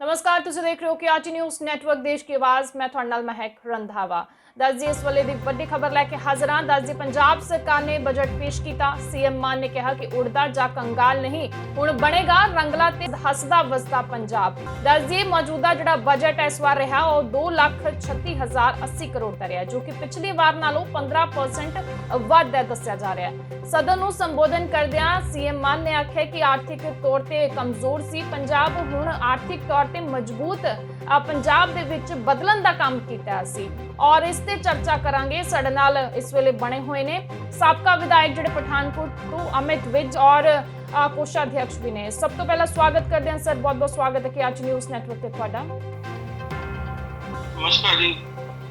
ਨਮਸਕਾਰ, ਤੁਸੀਂ ਦੇਖ ਰਹੇ ਹੋ ਕਿ ਆਚੀ ਨਿਊਜ਼ ਨੈਟਵਰਕ, ਦੇਸ਼ ਦੀ ਆਵਾਜ਼। ਮੈਂ ਤੁਹਾਡੇ ਨਾਲ ਮਹਿਕ ਰੰਧਾਵਾ। ਦੱਸਦੀ ਇਸ ਵੇਲੇ ਦੀ ਵੱਡੀ ਖਬਰ ਲੈ ਕੇ ਹਾਜ਼ਰ ਹਾਂ। ਦੱਸਦੀ ਪੰਜਾਬ ਸਰਕਾਰ ਨੇ ਬਜਟ ਪੇਸ਼ ਕੀਤਾ। ਸੀਐਮ ਮਾਨ ਨੇ ਕਿਹਾ ਕਿ ਉੜਦਾ ਜਾਂ ਕੰਗਾਲ ਨਹੀਂ, ਹੁਣ ਬਣੇਗਾ ਰੰਗਲਾ ਤੇ ਹੱਸਦਾ ਵਸਦਾ ਪੰਜਾਬ। ਦੱਸਦੀ ਮੌਜੂਦਾ ਜਿਹੜਾ ਬਜਟ ਇਸ ਵਾਰ ਰਿਹਾ ਉਹ 2 ਲੱਖ 36080 ਕਰੋੜ ਦਾ ਰਿਹਾ, ਜੋ ਕਿ ਪਿਛਲੀ ਵਾਰ ਨਾਲੋਂ 15% ਵੱਧ ਹੈ, ਦੱਸਿਆ ਜਾ ਰਿਹਾ ਹੈ। ਸਦਨ ਨੂੰ ਸੰਬੋਧਨ ਕਰਦਿਆਂ ਸੀਐਮ ਮਾਨ ਨੇ ਆਖਿਆ ਕਿ ਆਰਥਿਕ ਤੌਰ ਤੇ ਕਮਜ਼ੋਰ ਸੀ। ਪੰਜਾਬ ਹੁਣ ਆਰਥਿਕ ਤੌਰ ਤੇ ਮਜ਼ਬੂਤ ਪੰਜਾਬ ਦੇ ਵਿੱਚ ਬਦਲਣ ਦਾ ਕੰਮ ਕੀਤਾ ਸੀ। ਔਰ ਇਸ ਤੇ ਚਰਚਾ ਕਰਾਂਗੇ ਸਾਡੇ ਨਾਲ ਇਸ ਵੇਲੇ ਬਣੇ ਹੋਏ ਨੇ ਸਾਬਕਾ ਵਿਧਾਇਕ ਜਿਹੜੇ ਪਠਾਨਕੋਟ ਤੋਂ ਅਮਿਤ ਵਿਜ ਔਰ ਅ, ਕੋਸ਼ਾਧਿਕਸ਼ ਵੀ ਨੇ। ਸਭ ਤੋਂ ਪਹਿਲਾਂ ਸਵਾਗਤ ਕਰਦੇ ਹਾਂ ਸਰ ਬਹੁਤ ਬਹੁਤ ਸਵਾਗਤ ਹੈ ਕਿ ਅੱਜ ਨਿਊਜ਼ ਨੈਟਵਰਕ ਤੇ ਤੁਹਾਡਾ। ਨਮਸਕਾਰ ਜੀ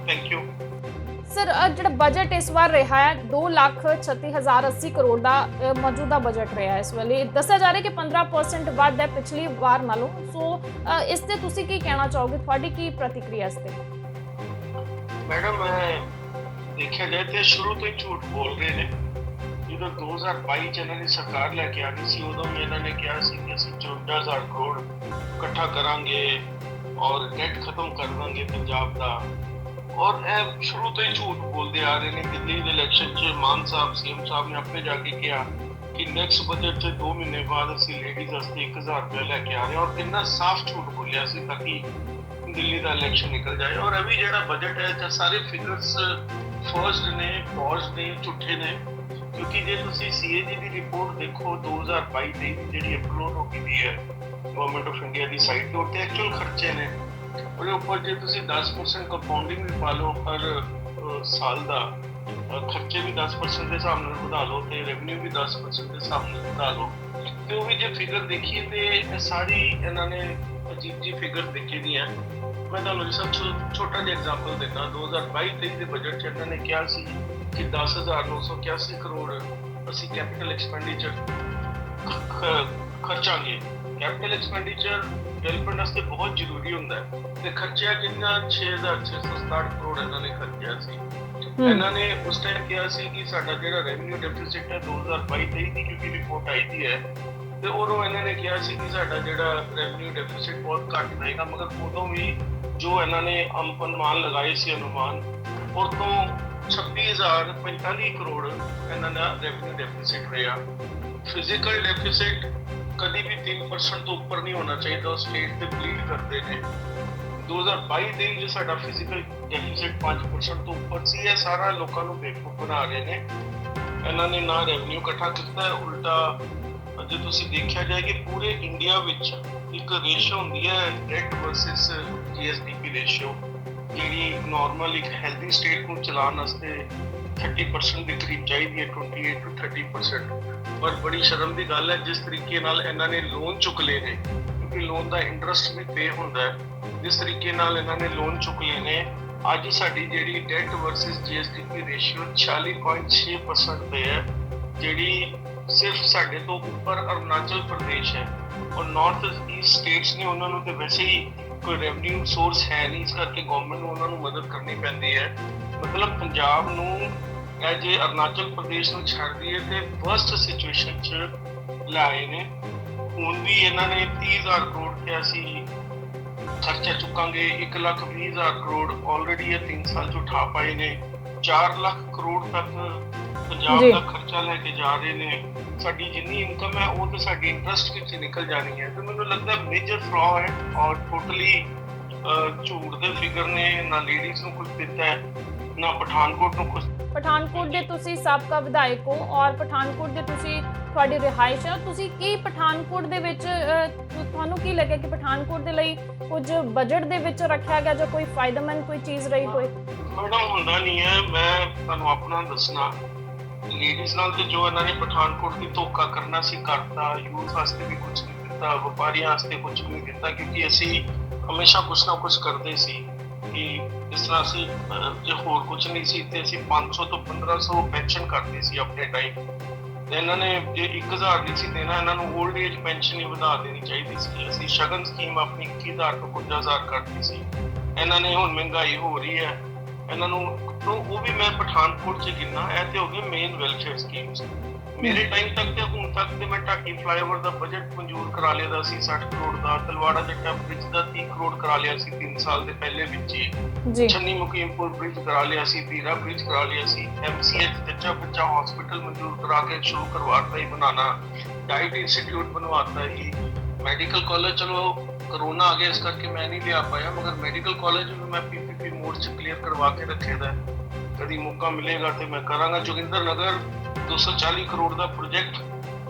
ਥੈਂਕ ਯੂ ਸਰ ਅ, ਜਿਹੜਾ ਬਜਟ ਇਸ ਵਾਰ ਰਿਹਾ ਹੈ 2 ਲੱਖ 36080 ਕਰੋੜ ਦਾ ਮੌਜੂਦਾ ਬਜਟ ਰਿਹਾ ਇਸ ਵੇਲੇ। ਦੱਸਿਆ ਜਾ ਰਿਹਾ ਕਿ 15% ਵੱਧ ਹੈ ਪਿਛਲੀ ਵਾਰ ਨਾਲੋਂ। ਸੋ ਇਸ ਤੇ ਤੁਸੀਂ ਕੀ ਕਹਿਣਾ ਚਾਹੋਗੇ? ਤੁਹਾਡੀ ਕੀ ਪ੍ਰਤੀਕਿਰਿਆ ਇਸ ਤੇ? ਮੈਡਮ ਦੇਖਿਆ ਜਾਏ ਤੇ ਸ਼ੁਰੂ ਤੋਂ ਹੀ ਝੂਠ ਬੋਲ ਰਹੇ ਨੇ। ਜਦੋਂ 2022 ਚ ਇਹਨਾਂ ਦੀ ਸਰਕਾਰ ਲੈ ਕੇ ਆ ਸੀ ਉਦੋਂ ਵੀ ਇਹਨਾਂ ਨੇ ਕਿਹਾ ਸੀ ਕਿ ਅਸੀਂ 54000 ਕਰੋੜ ਇਕੱਠਾ ਕਰਾਂਗੇ ਔਰ ਡੈਟ ਖਤਮ ਕਰ ਦਾਂਗੇ ਪੰਜਾਬ ਦਾ। ਔਰ ਇਹ ਸ਼ੁਰੂ ਤੋਂ ਹੀ ਝੂਠ ਬੋਲਦੇ ਆ ਰਹੇ ਨੇ ਦਿੱਲੀ ਦੇ ਇਲੈਕਸ਼ਨ 'ਚ ਮਾਨ ਸਾਹਿਬ, ਸੀਐਮ ਸਾਹਿਬ ਨੇ ਆਪੇ ਜਾ ਕੇ ਕਿਹਾ ਕਿ ਨੈਕਸਟ ਬਜਟ 'ਚ 2 ਮਹੀਨੇ ਬਾਅਦ ਅਸੀਂ ਲੇਡੀਜ਼ ਵਾਸਤੇ 1000 ਰੁਪਏ ਲੈ ਕੇ ਆ ਰਹੇ ਹਾਂ ਔਰ ਇੰਨਾ ਸਾਫ਼ ਝੂਠ ਬੋਲਿਆ ਸੀ ਤਾਂ ਕਿ ਦਿੱਲੀ ਦਾ ਇਲੈਕਸ਼ਨ ਨਿਕਲ ਜਾਏ। ਔਰ ਅਭੀ ਜਿਹੜਾ ਬਜਟ ਹੈ ਤਾਂ ਸਾਰੇ ਫਿਗਰਸ ਫਰਸਟ ਨੇ ਪੌਜ਼ ਨੇ, ਝੂਠੇ ਨੇ, ਕਿਉਂਕਿ ਜੇ ਤੁਸੀਂ ਸੀਏਜੀ ਦੀ ਰਿਪੋਰਟ ਦੇਖੋ 2022 ਦੀ ਜਿਹੜੀ ਅਪਲੋਡ ਹੋ ਗਈ ਹੈ ਗਵਰਨਮੈਂਟ ਆਫ ਇੰਡੀਆ ਦੀ ਸਾਈਟ ਤੇ ਉੱਤੇ ਐਕਚੁਅਲ ਖਰਚੇ ਨੇ। ਉਹਦੇ ਉੱਪਰ ਜੇ ਤੁਸੀਂ 10% ਕੰਪਾਊਂਡਿੰਗ ਵੀ ਪਾ ਲਓ ਹਰ ਸਾਲ ਦਾ ਖਰਚੇ ਵੀ 10% ਦੇ ਹਿਸਾਬ ਨਾਲ ਵਧਾ ਲਓ ਤੇ ਰੈਵਨਿਊ ਵੀ 10% ਦੇ ਹਿਸਾਬ ਨਾਲ ਵਧਾ ਲਓ। ਤੇ ਉਹ ਵੀ ਜੇ ਫਿਗਰ ਦੇਖੀਏ ਤੇ ਸਾਰੀ ਇਹਨਾਂ ਨੇ ਅਜੀਬ ਜੀ ਫਿਗਰ ਦੇਖੀ ਦੀ ਮੈਂ ਤੁਹਾਨੂੰ ਸਭ ਤੋਂ ਛੋਟਾ ਜਿਹਾ ਐਗਜ਼ਾਮਪਲ ਦਿੰਦਾ। 2022-23 ਦੇ ਬਜਟ 'ਚ ਇਹਨਾਂ ਨੇ ਕਿਹਾ ਸੀ ਕਿ 10981 ਕਰੋੜ ਅਸੀਂ ਕੈਪੀਟਲ ਐਕਸਪੈਂਡੀਚਰ ਖਰਚਾਂਗੇ। ਕੈਪੀਟਲ ਐਕਸਪੈਂਡੀਚਰ ਡਿਵੈਲਪਮੈਂਟ ਵਾਸਤੇ ਬਹੁਤ ਜ਼ਰੂਰੀ ਹੁੰਦਾ ਹੈ। ਤੇ ਖਰਚਿਆ ਕਿੰਨਾ? 6667 ਕਰੋੜ ਇਹਨਾਂ ਨੇ ਖਰਚਿਆ ਸੀ। ਇਹਨਾਂ ਨੇ ਉਸ ਟਾਈਮ ਕਿਹਾ ਸੀ ਕਿ ਸਾਡਾ ਜਿਹੜਾ ਰੈਵਨਿਊ ਡੈਫਿਸਿਟ ਹੈ 2022-23 ਦੀ ਕਿਉਂਕਿ ਰਿਪੋਰਟ ਆਈ ਦੀ ਹੈ। ਤੇ ਉਦੋਂ ਇਹਨਾਂ ਨੇ ਕਿਹਾ ਸੀ ਕਿ ਸਾਡਾ ਜਿਹੜਾ ਰੈਵਨਿਊ ਡੈਫਿਸਿਟ ਬਹੁਤ ਘੱਟ ਰਹੇਗਾ ਮਗਰ ਉਦੋਂ ਵੀ ਜੋ ਇਹਨਾਂ ਨੇ ਅਨੁਮਾਨ ਲਗਾਏ ਸੀ ਅਨੁਮਾਨ ਉਹ ਤੋਂ 26045 ਕਰੋੜ ਇਹਨਾਂ ਦਾ ਰੈਵਨਿਊ ਡੈਫਿਸਿਟ ਰਿਹਾ। ਫਿਜ਼ੀਕਲ ਡੈਫਿਸਿਟ ਕਦੀ ਵੀ 3% ਤੋਂ ਉੱਪਰ ਨਹੀਂ ਹੋਣਾ ਚਾਹੀਦਾ, ਉਹ ਸਟੇਟ ਤੇ ਬਲੀਡ ਕਰਦੇ ਨੇ। 2022 ਦੇ ਵਿੱਚ ਸਾਡਾ ਫਿਜ਼ੀਕਲ ਡੈਫਿਸਿਟ 5% ਤੋਂ ਉੱਪਰ ਸੀ, ਇਹ ਸਾਰਾ ਲੋਕਾਂ ਨੂੰ ਬੇਵਕੂਫ ਬਣਾ ਰਹੇ ਨੇ। ਇਹਨਾਂ ਨੇ ਨਾ ਰੈਵਨਿਊ ਇਕੱਠਾ ਕੀਤਾ, ਉਲਟਾ ਜੇ ਤੁਸੀਂ ਦੇਖਿਆ ਜਾਏ ਕਿ ਪੂਰੇ ਇੰਡੀਆ ਵਿੱਚ ਇੱਕ ਰੇਸ਼ੋ ਹੁੰਦੀ ਹੈ ਡੈਟ ਵਰਸਸ ਜੀਐਸਡੀਪੀ ਰੇਸ਼ੋ ਜਿਹੜੀ ਨਾਰਮਲ ਇੱਕ ਹੈਲਦੀ ਸਟੇਟ ਨੂੰ ਚਲਾਉਣ ਵਾਸਤੇ 30% ਦੇ ਕਰੀਬ ਚਾਹੀਦੀ ਹੈ 28 ਤੋਂ 30% ਪਰ ਬੜੀ ਸ਼ਰਮ ਦੀ ਗੱਲ ਹੈ, ਜਿਸ ਤਰੀਕੇ ਨਾਲ ਇਹਨਾਂ ਨੇ ਲੋਨ ਚੁੱਕ ਲਏ ਨੇ, ਕਿਉਂਕਿ ਲੋਨ ਦਾ ਇੰਟਰਸਟ ਵੀ ਪੇ ਹੁੰਦਾ ਹੈ, ਜਿਸ ਤਰੀਕੇ ਨਾਲ ਇਹਨਾਂ ਨੇ ਲੋਨ ਚੁੱਕ ਲਏ ਨੇ, ਅੱਜ ਸਾਡੀ ਜਿਹੜੀ ਡੈਟ ਵਰਸਸ ਜੀਐਸਡੀਪੀ ਰੇਸ਼ੀਓ 40.6% ਤੇ ਹੈ, ਜਿਹੜੀ ਸਿਰਫ ਸਾਡੇ ਤੋਂ ਉੱਪਰ ਅਰੁਣਾਚਲ ਪ੍ਰਦੇਸ਼ ਹੈ। ਔਰ ਨਾਰਥ ਈਸਟ ਸਟੇਟਸ ਨੇ ਉਹਨਾਂ ਨੂੰ ਤੇ ਵੈਸੇ ਹੀ ਕੋਈ ਰੈਵਨਿਊ ਸੋਰਸ ਹੈ ਨਹੀਂ, ਇਸ ਕਰਕੇ ਗਵਰਨਮੈਂਟ ਨੂੰ ਉਹਨਾਂ ਨੂੰ ਮਦਦ ਕਰਨੀ ਪੈਂਦੀ ਹੈ। ਮਤਲਬ ਪੰਜਾਬ ਨੂੰ ਇਹ ਜੇ ਅਰੁਣਾਚਲ ਪ੍ਰਦੇਸ਼ ਨੂੰ ਛੱਡ ਦਈਏ ਤੇ ਵਰਸਟ ਸਿਚੁਏਸ਼ਨ 'ਚ ਲਾਏ ਨੇ। ਹੁਣ ਵੀ ਇਹਨਾਂ ਨੇ 30000 ਕਰੋੜ ਤੇ ਅਸੀਂ ਖਰਚਾ ਚੁੱਕਾਂਗੇ 1 ਲੱਖ 20000 ਕਰੋੜ ਆਲਰੇਡੀ ਇਹ 3 ਸਾਲ 'ਚ ਉਠਾ ਪਾਏ ਨੇ। 4 ਲੱਖ ਕਰੋੜ ਤੱਕ ਪੰਜਾਬ। ਦਾ ਖਰਚਾ ਲੈ ਕੇ ਜਾ ਰਹੇ ਨੇ। ਸਾਡੀ ਜਿੰਨੀ ਇਨਕਮ ਹੈ ਉਹ ਤੇ ਸਾਡੀ ਇੰਟਰਸਟ ਵਿੱਚ ਨਿਕਲ ਜਾਣੀ ਹੈ। ਤੇ ਮੈਨੂੰ ਲੱਗਦਾ ਮੇਜਰ ਫਲॉ ਹੈ ਔਰ ਟੋਟਲੀ ਝੂਠ ਦੇ ਫਿਗਰ ਨੇ ਨਾ ਲੇਡੀਜ਼ ਨੂੰ ਕੁਝ ਦਿੱਤਾ ਹੈ। ਨਾ ਪਠਾਨਕੋਟ ਨੂੰ ਕੁਝ ਪਠਾਨਕੋਟ ਦੇ ਤੁਸੀਂ ਸਾਬਕਾ ਵਿਧਾਇਕ ਹੋ ਔਰ ਪਠਾਨਕੋਟ ਦੇ ਤੁਸੀਂ ਤੁਹਾਡੀ ਰਿਹਾਇਸ਼ ਹੈ। ਤੁਸੀਂ ਕੀ ਪਠਾਨਕੋਟ ਦੇ ਵਿੱਚ ਤੁਹਾਨੂੰ ਕੀ ਲੱਗਿਆ ਕਿ ਪਠਾਨਕੋਟ ਦੇ ਲਈ ਕੁਝ ਬਜਟ ਦੇ ਵਿੱਚ ਰੱਖਿਆ ਗਿਆ ਜਾਂ ਕੋਈ ਫਾਇਦੇਮੰਦ ਕੋਈ ਚੀਜ਼ ਰਹੀ ਕੋਈ? ਮੈਡਮ ਹੁੰਦਾ ਨਹੀਂ ਹੈ। ਮੈਂ ਤੁਹਾਨੂੰ ਆਪਣਾ ਦੱਸਣਾ। ਲੇਡੀਜ਼ ਨਾਲ ਤੇ ਜੋ ਇਹਨਾਂ ਨੇ ਪਠਾਨਕੋਟ ਦੀ ਧੋਖਾ ਕਰਨਾ ਸੀ ਕਰਤਾ। ਯੂਥ ਵਾਸਤੇ ਵੀ ਕੁਝ ਨਹੀਂ ਦਿੱਤਾ ਵਪਾਰੀਆਂ ਵਾਸਤੇ ਕੁਝ ਨਹੀਂ ਦਿੱਤਾ ਕਿਉਂਕਿ ਅਸੀਂ ਹਮੇਸ਼ਾ ਕੁਝ ਨਾ ਕੁਝ ਕਰਦੇ ਸੀ। ਕਿ ਇਸ ਤਰ੍ਹਾਂ ਅਸੀਂ ਜੇ ਹੋਰ ਕੁਝ ਨਹੀਂ ਸੀ, ਤੇ ਅਸੀਂ 500 ਤੋਂ 1500 ਪੈਨਸ਼ਨ ਕਰਦੇ ਸੀ ਆਪਣੇ ਟਾਈਮ ਤੇ ਇਹਨਾਂ ਨੇ ਜੇ 1000 ਨਹੀਂ ਸੀ ਦੇਣਾ ਇਹਨਾਂ ਨੂੰ 올ਡ ਏਜ ਪੈਨਸ਼ਨ ਹੀ ਵਧਾ ਦੇਣੀ ਚਾਹੀਦੀ ਸੀ। ਅਸੀਂ ਸ਼ਗਨ ਸਕੀਮ ਆਪਣੀ 21000 ਤੋਂ 50000 ਕਰਤੀ ਸੀ। ਇਹਨਾਂ ਨੇ ਹੁਣ ਮਹਿੰਗਾਈ ਹੋ ਰਹੀ ਹੈ। ਇਹਨਾਂ ਨੂੰ ਉਹ ਵੀ ਮੈਂ ਪਠਾਨਕੋਟ ਚ ਗਿਣਨਾ ਇਹ ਤੇ ਹੋ ਗਏ ਮੇਨ ਵੈਲਫੇਅਰ ਸਕੀਮਸ ਮੇਰੇ ਟਾਈਮ ਤੱਕ ਤੇ ਹੁਣ ਤੱਕ ਤੇ ਮੈਂ ਢਾਕੀ ਫਲਾਈਓਵਰ ਦਾ ਬਜਟ ਮਨਜ਼ੂਰ ਕਰਾ ਲਿਆ ਦਾ ਸੀ 60 ਕਰੋੜ ਦਾ ਤਲਵਾੜਾ ਜੱਟਾ ਬ੍ਰਿਜ ਦਾ 30 ਕਰੋੜ ਕਰਾ ਲਿਆ ਸੀ 3 ਸਾਲ ਦੇ ਪਹਿਲੇ ਵਿੱਚ ਹੀ। ਜੀ। ਛੰਨੀ ਮੁਕੀਮਪੁਰ ਬ੍ਰਿਜ ਕਰਾ ਲਿਆ ਸੀ ਪੀਰਾ ਬ੍ਰਿਜ ਕਰਾ ਲਿਆ ਸੀ ਐਮਸੀਐਚ ਜੱਚਾ ਬੱਚਾ ਹਸਪੀਟਲ ਮਨਜ਼ੂਰ ਕਰਾ ਕੇ ਸ਼ੁਰੂ ਕਰਵਾਤਾ ਹੀ ਬਣਾਣਾ ਡਾਈਟ ਇੰਸਟੀਚਿਊਟ ਬਣਵਾਤਾ ਹੀ ਮੈਡੀਕਲ ਕਾਲਜ ਚਲੋ ਕਰੋਨਾ ਆ ਗਿਆ ਇਸ ਕਰਕੇ ਮੈਂ ਨਹੀਂ ਲਿਆ ਪਾਇਆ ਮਗਰ ਮੈਡੀਕਲ ਕਾਲਜ ਵੀ ਮੈਂ ਪੀਪੀਪੀ ਮੋਡ ਚ ਕਲੀਅਰ ਕਰਵਾ ਕੇ ਰੱਖਿਆ ਦਾ। ਕਦੀ ਮੌਕਾ ਮਿਲੇਗਾ ਤੇ ਮੈਂ ਕਰਾਂਗਾ। ਜੋਗਿੰਦਰ ਨਗਰ 240 ਕਰੋੜ ਦਾ ਪ੍ਰੋਜੈਕਟ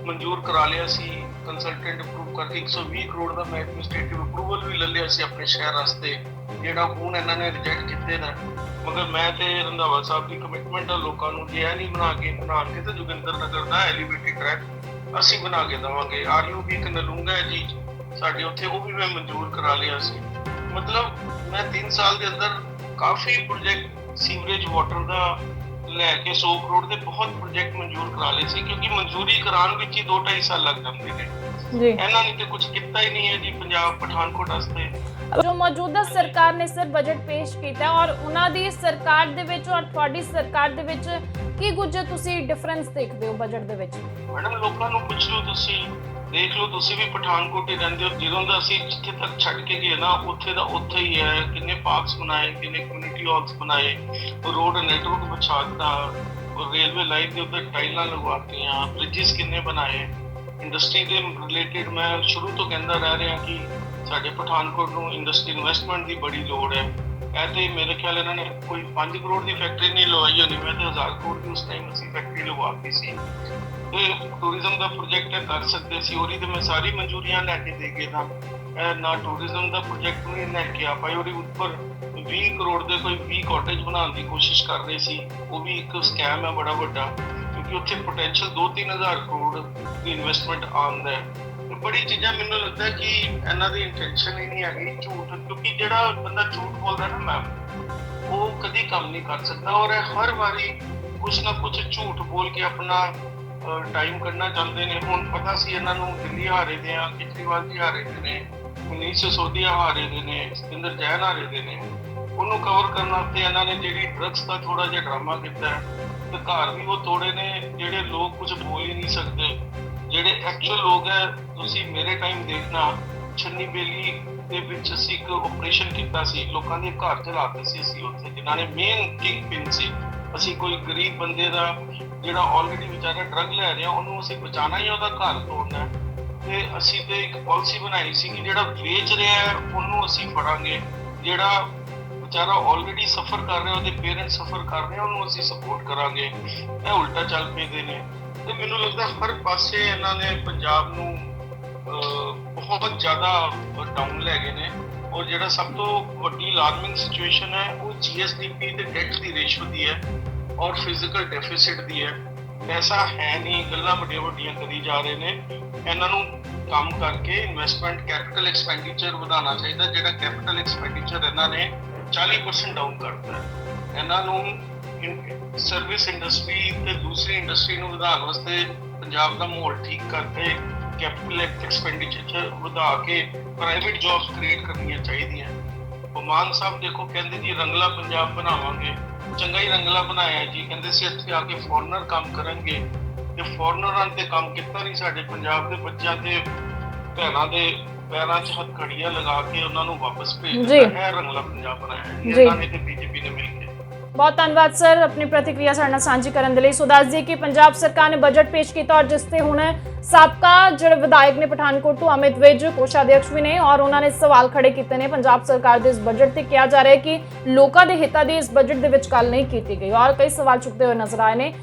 ਮਨਜ਼ੂਰ ਕਰਾ ਲਿਆ ਸੀ। ਕੰਸਲਟੈਂਟ ਅਪਰੂਵ ਕਰਕੇ 120 ਕਰੋੜ ਦਾ ਮੈਂ ਐਡਮਿਨਿਸਟ੍ਰੇਟਿਵ ਅਪਰੂਵਲ ਵੀ ਲੈ ਲਿਆ ਸੀ ਆਪਣੇ ਸ਼ਹਿਰ ਵਾਸਤੇ। ਜਿਹੜਾ ਹੁਣ ਇਹਨਾਂ ਨੇ ਰਿਜੈਕਟ ਕੀਤੇ ਨੇ। ਮਗਰ ਮੈਂ ਤੇ ਰੰਧਾਵਾ ਸਾਹਿਬ ਦੀ ਕਮਿਟਮੈਂਟ ਆ, ਲੋਕਾਂ ਨੂੰ ਜੇ ਇਹ ਨਹੀਂ ਬਣਾ ਕੇ ਬਣਾਉਣਗੇ ਤਾਂ ਜੋਗਿੰਦਰ ਨਗਰ ਦਾ ਐਲੀਵੇਟਡ ਟਰੈਕ ਅਸੀਂ ਬਣਾ ਕੇ ਦਵਾਂਗੇ। ਆਰਯੂਬੀ ਕਨਲੂੰਗਾ ਹੈ ਜੀ। ਸਾਡੇ ਉੱਥੇ ਉਹ ਵੀ ਮੈਂ ਮਨਜ਼ੂਰ ਕਰਾ ਲਿਆ ਸੀ। ਮਤਲਬ ਮੈਂ 3 ਸਾਲ ਦੇ ਅੰਦਰ ਕਾਫੀ ਪ੍ਰੋਜੈਕਟ ਸੀਵਰੇਜ ਵਾਟਰ ਦਾ ਲੈ ਕੇ 100 ਕਰੋੜ ਦੇ ਬਹੁਤ ਪ੍ਰੋਜੈਕਟ ਮਨਜ਼ੂਰ ਕਰਾ ਲਏ ਸੀ ਕਿਉਂਕਿ ਮਨਜ਼ੂਰੀ ਕਰਾਉਣ ਵਿੱਚ ਹੀ 2.5 ਸਾਲ ਲੱਗ ਜਾਂਦੇ ਨੇ। ਜੀ। ਇਹਨਾਂ ਨੇ ਤੇ ਕੁਝ ਕੀਤਾ ਹੀ ਨਹੀਂ ਹੈ ਜੀ ਪੰਜਾਬ ਪਠਾਨਕੋਟ ਵਾਸਤੇ। ਜੋ ਮੌਜੂਦਾ ਸਰਕਾਰ ਨੇ ਸਰ ਬਜਟ ਪੇਸ਼ ਕੀਤਾ ਔਰ ਉਹਨਾਂ ਦੀ ਸਰਕਾਰ ਦੇ ਵਿੱਚ ਔਰ ਤੁਹਾਡੀ ਸਰਕਾਰ ਦੇ ਵਿੱਚ ਕੀ ਕੁਝ ਤੁਸੀਂ ਡਿਫਰੈਂਸ ਦੇਖਦੇ ਹੋ ਬਜਟ ਦੇ ਵਿੱਚ? ਮੈਡਮ ਲੋਕਾਂ ਨੂੰ ਪੁੱਛ ਲਓ ਤੁਸੀਂ ਦੇਖ ਲਓ, ਤੁਸੀਂ ਵੀ ਪਠਾਨਕੋਟ ਹੀ ਰਹਿੰਦੇ ਹੋ, ਜਦੋਂ ਦਾ ਅਸੀਂ ਜਿੱਥੇ ਤੱਕ ਛੱਡ ਕੇ ਗਏ ਨਾ, ਉੱਥੇ ਦਾ ਉੱਥੇ ਹੀ ਹੈ, ਕਿੰਨੇ ਪਾਰਕਸ ਬਣਾਏ, ਕਿੰਨੇ ਕਮਿਊਨਿਟੀ ਹਾਲਸ ਬਣਾਏ ਰੋਡ ਨੈਟਵਰਕ ਵਿਛਾਤਾ ਔਰ ਰੇਲਵੇ ਲਾਈਨ ਦੇ ਉੱਤੇ ਟਾਈਲਾਂ ਲਗਵਾਤੀਆਂ ਬ੍ਰਿਜਸ ਕਿੰਨੇ ਬਣਾਏ। ਇੰਡਸਟਰੀ ਦੇ ਰਿਲੇਟਡ ਮੈਂ ਸ਼ੁਰੂ ਤੋਂ ਕਹਿੰਦਾ ਰਹਿ ਰਿਹਾ ਕਿ ਸਾਡੇ ਪਠਾਨਕੋਟ ਨੂੰ ਇੰਡਸਟਰੀ ਇਨਵੈਸਟਮੈਂਟ ਦੀ ਬੜੀ ਲੋੜ ਹੈ। ਇਹ ਤੇ ਮੇਰੇ ਖਿਆਲ ਇਹਨਾਂ ਨੇ ਕੋਈ 5 ਕਰੋੜ ਦੀ ਫੈਕਟਰੀ ਨਹੀਂ ਲਵਾਈ ਹੋਣੀ, ਮੈਂ ਤਾਂ 1000 ਕਰੋੜ ਦੀ ਉਸ ਟਾਈਮ ਅਸੀਂ ਫੈਕਟਰੀ ਲਵਾਤੀ ਸੀ। ਤੇ ਟੂਰਿਜ਼ਮ ਦਾ ਪ੍ਰੋਜੈਕਟ ਕਰ ਸਕਦੇ ਸੀ, ਉਹਦੀ ਤੇ ਮੈਂ ਸਾਰੀ ਮਨਜ਼ੂਰੀਆਂ ਲੈ ਕੇ ਦੇ ਗਿਆ ਤਾਂ ਨਾ ਟੂਰਿਜ਼ਮ ਦਾ ਪ੍ਰੋਜੈਕਟ ਨਹੀਂ ਲੈ ਕੇ ਆ ਪਾਈ, ਉਹਦੇ ਉੱਪਰ 20 ਕਰੋੜ ਦੇ ਕੋਈ 20 ਕਾਟੇਜ ਬਣਾਉਣ ਦੀ ਕੋਸ਼ਿਸ਼ ਕਰ ਰਹੇ ਸੀ, ਉਹ ਵੀ ਇੱਕ ਸਕੈਮ ਹੈ ਬੜਾ ਵੱਡਾ, ਕਿਉਂਕਿ ਉੱਥੇ ਪੋਟੈਂਸ਼ੀਅਲ 2-3000 ਕਰੋੜ ਦੀ ਇਨਵੈਸਟਮੈਂਟ ਆਉਂਦਾ ਹੈ। ਬੜੀ ਚੀਜ਼ਾਂ ਮੈਨੂੰ ਲੱਗਦਾ ਕਿ ਇਹਨਾਂ ਦੀ ਇੰਟੈਂਸ਼ਨ ਹੀ ਨਹੀਂ ਹੈਗੀ ਝੂਠ, ਕਿਉਂਕਿ ਜਿਹੜਾ ਬੰਦਾ ਝੂਠ ਬੋਲਦਾ ਨਾ ਮੈਮ ਉਹ ਕਦੀ ਕੰਮ ਨਹੀਂ ਕਰ ਸਕਦਾ ਔਰ ਇਹ ਹਰ ਵਾਰੀ ਕੁਛ ਨਾ ਕੁਛ ਝੂਠ ਬੋਲ ਕੇ ਆਪਣਾ ਟਾਈਮ ਕੱਢਣਾ ਚਾਹੁੰਦੇ ਨੇ। ਹੁਣ ਪਤਾ ਸੀ ਇਹਨਾਂ ਨੂੰ ਦਿੱਲੀ ਹਾਰੇ ਦੇ ਆ, ਕੇਜਰੀਵਾਲ ਜੀ ਹਾਰੇ ਦੇ ਨੇ ਮਨੀਸ਼ ਸਿਸੋਦੀਆ ਹਾਰੇ ਦੇ ਨੇ, ਸਤਿੰਦਰ ਜੈਨ ਹਾਰੇ ਦੇ ਨੇ। ਉਹਨੂੰ ਕਵਰ ਕਰਨ ਵਾਸਤੇ ਇਹਨਾਂ ਨੇ ਜਿਹੜੀ ਡਰੱਗਸ ਦਾ ਥੋੜਾ ਜਿਹਾ ਡਰਾਮਾ ਕੀਤਾ ਹੈ, ਤੇ ਘਰ ਵੀ ਉਹ ਤੋੜੇ ਨੇ, ਜਿਹੜੇ ਲੋਕ ਕੁਝ ਬੋਲ ਹੀ ਨਹੀਂ ਸਕਦੇ। ਜਿਹੜੇ ਐਕਚੁਅਲ ਲੋਕ ਹੈ, ਤੁਸੀਂ ਮੇਰੇ ਟਾਈਮ ਦੇਖਣਾ, ਛੰਨੀ ਬੇਲੀ ਦੇ ਵਿੱਚ ਅਸੀਂ ਇੱਕ ਆਪਰੇਸ਼ਨ ਕੀਤਾ ਸੀ। ਲੋਕਾਂ ਦੇ ਘਰ ਚਲਾਤੇ ਸੀ ਅਸੀਂ ਉੱਥੇ, ਜਿਨ੍ਹਾਂ ਨੇ ਮੇਨ ਕਿੰਗ ਪਿੰਨ ਸੀ। ਅਸੀਂ ਕੋਈ ਗਰੀਬ ਬੰਦੇ ਦਾ ਜਿਹੜਾ ਆਲਰੇਡੀ ਵਿਚਾਰਾ ਡਰੱਗ ਲੈ ਰਿਹਾ ਉਹਨੂੰ ਅਸੀਂ ਬਚਾਣਾ ਹੀ ਉਹਦਾ ਘਰ ਤੋੜਨਾ। ਹੈ। ਤੇ ਅਸੀਂ ਤੇ ਇੱਕ ਪਾਲਿਸੀ ਬਣਾਈ ਸੀ ਕਿ ਜਿਹੜਾ ਵੇਚ ਰਿਹਾ ਹੈ, ਉਹਨੂੰ ਅਸੀਂ ਫੜਾਂਗੇ। ਜਿਹੜਾ ਵਿਚਾਰਾ ਆਲਰੇਡੀ ਸਫਰ ਕਰ ਰਿਹਾ, ਉਹਦੇ ਪੇਰੈਂਟਸ ਸਫਰ ਕਰ ਰਹੇ ਉਹਨੂੰ ਅਸੀਂ ਸਪੋਰਟ ਕਰਾਂਗੇ। ਇਹ ਉਲਟਾ ਚੱਲ ਪਏਦੇ ਨੇ। ਤੇ ਮੈਨੂੰ ਲੱਗਦਾ ਹਰ ਪਾਸੇ ਇਹਨਾਂ ਨੇ ਪੰਜਾਬ ਨੂੰ ਬਹੁਤ ਜ਼ਿਆਦਾ ਡਾਊਨ ਲੈ ਗਏ ਨੇ। ਔਰ ਜਿਹੜਾ ਸਭ ਤੋਂ ਵੱਡੀ ਅਲਾਰਮਿੰਗ ਸਿਚੁਏਸ਼ਨ ਹੈ, ਉਹ ਜੀਐਸਡੀਪੀ ਤੇ ਡੈਟ ਦੀ ਰੇਸ਼ੋ ਦੀ ਹੈ। ਔਰ ਫਿਜ਼ੀਕਲ ਡੈਫਿਸਿਟ ਦੀ ਹੈ। ਪੈਸਾ ਹੈ ਨਹੀਂ, ਗੱਲਾਂ ਵੱਡੀਆਂ ਵੱਡੀਆਂ ਕਰੀ ਜਾ ਰਹੇ ਨੇ। ਇਹਨਾਂ ਨੂੰ ਕੰਮ ਕਰਕੇ ਇਨਵੈਸਟਮੈਂਟ ਕੈਪੀਟਲ ਐਕਸਪੈਂਡੀਚਰ ਵਧਾਉਣਾ ਚਾਹੀਦਾ, ਜਿਹੜਾ ਕੈਪੀਟਲ ਐਕਸਪੈਂਡੀਚਰ ਇਹਨਾਂ ਨੇ 40% ਡਾਊਨ ਕਰਤਾ ਇਹਨਾਂ ਨੂੰ ਸਰਵਿਸ ਇੰਡਸਟਰੀ ਤੇ ਦੂਸਰੀ ਇੰਡਸਟਰੀ ਨੂੰ ਵਧਾਉਣ ਵਾਸਤੇ ਪੰਜਾਬ ਦਾ ਮਾਹੌਲ ਠੀਕ ਕਰਕੇ ਕੈਪੀਟਲ ਐਕਸਪੈਂਡੀਚਰ ਵਧਾ ਕੇ ਪ੍ਰਾਈਵੇਟ ਜੌਬਸ ਕ੍ਰੀਏਟ ਕਰਨੀਆਂ ਚਾਹੀਦੀਆਂ। ਉਹ ਮਾਨ ਸਾਹਿਬ ਦੇਖੋ ਕਹਿੰਦੇ ਜੀ ਰੰਗਲਾ ਪੰਜਾਬ ਬਣਾਵਾਂਗੇ। ਚੰਗਾ ਹੀ ਰੰਗਲਾ ਬਣਾਇਆ ਜੀ। ਕਹਿੰਦੇ ਸੀ ਇੱਥੇ ਆ ਕੇ ਫੋਰਨਰ ਕੰਮ ਕਰਨਗੇ। ਤੇ ਫੋਰਨਰਾਂ ਤੇ ਕੰਮ ਕੀਤਾ ਨਹੀਂ ਸਾਡੇ ਪੰਜਾਬ ਦੇ ਬੱਚਿਆਂ ਤੇ ਭੈਣਾਂ ਦੇ ਪੈਰਾਂ 'ਚ ਹੱਥਕੜੀਆਂ ਲਗਾ ਕੇ ਉਹਨਾਂ ਨੂੰ ਵਾਪਸ ਭੇਜ ਜੀ। ਦਿੱਤਾ। ਹੈ ਰੰਗਲਾ ਪੰਜਾਬ ਬਣਾਇਆ। ਇਹਨਾਂ ਨੇ ਤੇ ਬੀਜੇਪੀ ਨੇ ਮਿਲ ਕੇ। ਬਹੁਤ ਧੰਨਵਾਦ, ਸਰ, ਆਪਣੀ ਪ੍ਰਤੀਕਿਰਿਆ ਸਾਡੇ ਨਾਲ ਸਾਂਝੀ ਕਰਨ ਦੇ ਲਈ। ਸੋ ਦੱਸ ਦਈਏ ਕਿ ਪੰਜਾਬ ਸਰਕਾਰ ਨੇ ਬਜਟ ਪੇਸ਼ ਕੀਤਾ ਔਰ ਜਿਸ ਤੇ ਹੁਣ ਸਾਬਕਾ ਜਿਹੜੇ ਵਿਧਾਇਕ ਨੇ ਪਠਾਨਕੋਟ ਤੋਂ ਅਮਿਤ ਵਿਜ, ਕੋਸ਼ਾਧਿਅਕਸ਼ ਵੀ ਨੇ ਔਰ ਉਹਨਾਂ ਨੇ ਸਵਾਲ ਖੜੇ ਕੀਤੇ ਨੇ। ਪੰਜਾਬ ਸਰਕਾਰ ਦੇ ਇਸ ਬਜਟ ਤੇ ਕਿਹਾ ਜਾ ਰਿਹਾ ਹੈ ਕਿ ਲੋਕਾਂ ਦੇ ਹਿੱਤਾਂ ਦੀ ਇਸ ਬਜਟ ਦੇ ਵਿੱਚ ਗੱਲ ਨਹੀਂ ਕੀਤੀ ਗਈ ਔਰ ਕਈ ਸਵਾਲ ਚੁੱਕਦੇ ਹੋਏ ਨਜ਼ਰ ਆਏ ਨੇ।